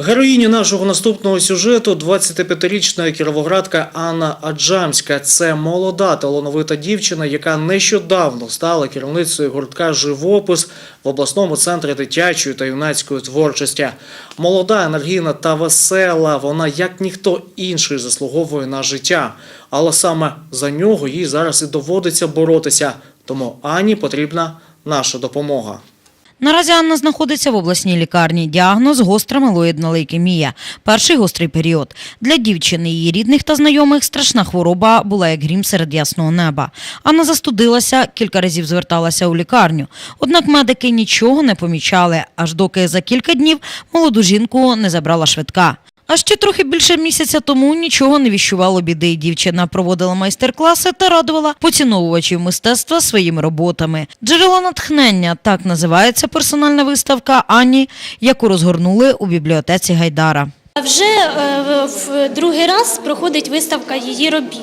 Героїня нашого наступного сюжету 25-річна кіровоградка Анна Аджамська. Це молода талановита дівчина, яка нещодавно стала керівницею гуртка Живопис в обласному центрі дитячої та юнацької творчості. Молода, енергійна та весела. Вона як ніхто інший заслуговує на життя. Але саме за нього їй зараз і доводиться боротися. Тому Ані потрібна наша допомога. Наразі Анна знаходиться в обласній лікарні. Діагноз гостра мелоїдна лейкемія. Перший гострий період. Для дівчини, її рідних та знайомих страшна хвороба була як грім серед ясного неба. Анна застудилася, кілька разів зверталася у лікарню. Однак медики нічого не помічали, аж доки за кілька днів молоду жінку не забрала швидка. А ще трохи більше місяця тому нічого не віщувало біди. Дівчина проводила майстер-класи та радувала поціновувачів мистецтва своїми роботами. Джерело натхнення так називається персональна виставка Ані, яку розгорнули у бібліотеці Гайдара. Вже е, в другий раз проходить виставка її робіт.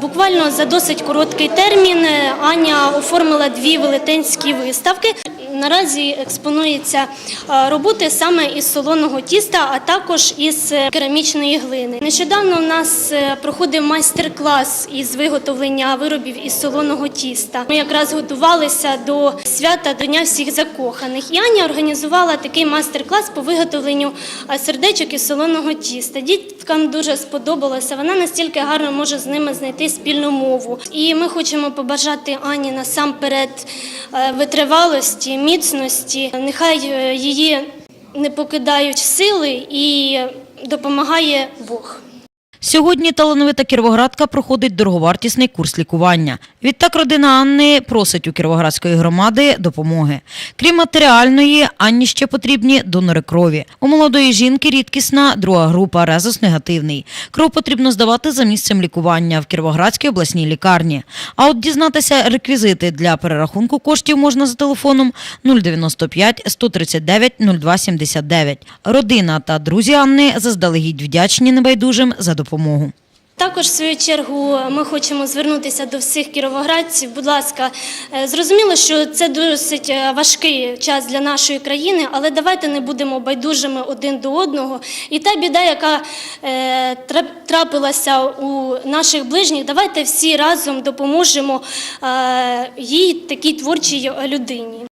Буквально за досить короткий термін е, Аня оформила дві велетенські виставки. Наразі експонуються е, роботи саме із солоного тіста, а також із е, керамічної глини. Нещодавно у нас е, проходив майстер-клас із виготовлення виробів із солоного тіста. Ми якраз готувалися до свята до Дня всіх закоханих. І Аня організувала такий майстер-клас по виготовленню сердечок із солоного тіста. Діткам дуже сподобалося. Вона настільки гарно може з ними знайти спільну мову. І ми хочемо побажати Ані насамперед витривалості, міцності. Нехай е, її не покидають сили і допомагає Бог. Сьогодні талановита кіровоградка проходить дороговартісний курс лікування. Відтак родина Анни просить у кіровоградської громади допомоги. Крім матеріальної, Анні ще потрібні донори крові. У молодої жінки рідкісна друга група резус негативний. Кров потрібно здавати за місцем лікування в Кіровоградській обласній лікарні. А от дізнатися реквізити для перерахунку коштів можна за телефоном 095 139 0279. Родина та друзі Анни заздалегідь вдячні небайдужим за допомогу. Також, в свою чергу, ми хочемо звернутися до всіх кіровоградців. Будь ласка, е, зрозуміло, що це досить е, важкий час для нашої країни, але давайте не будемо байдужими один до одного. І та біда, яка е, трапилася у наших ближніх, давайте всі разом допоможемо їй такій творчій людині.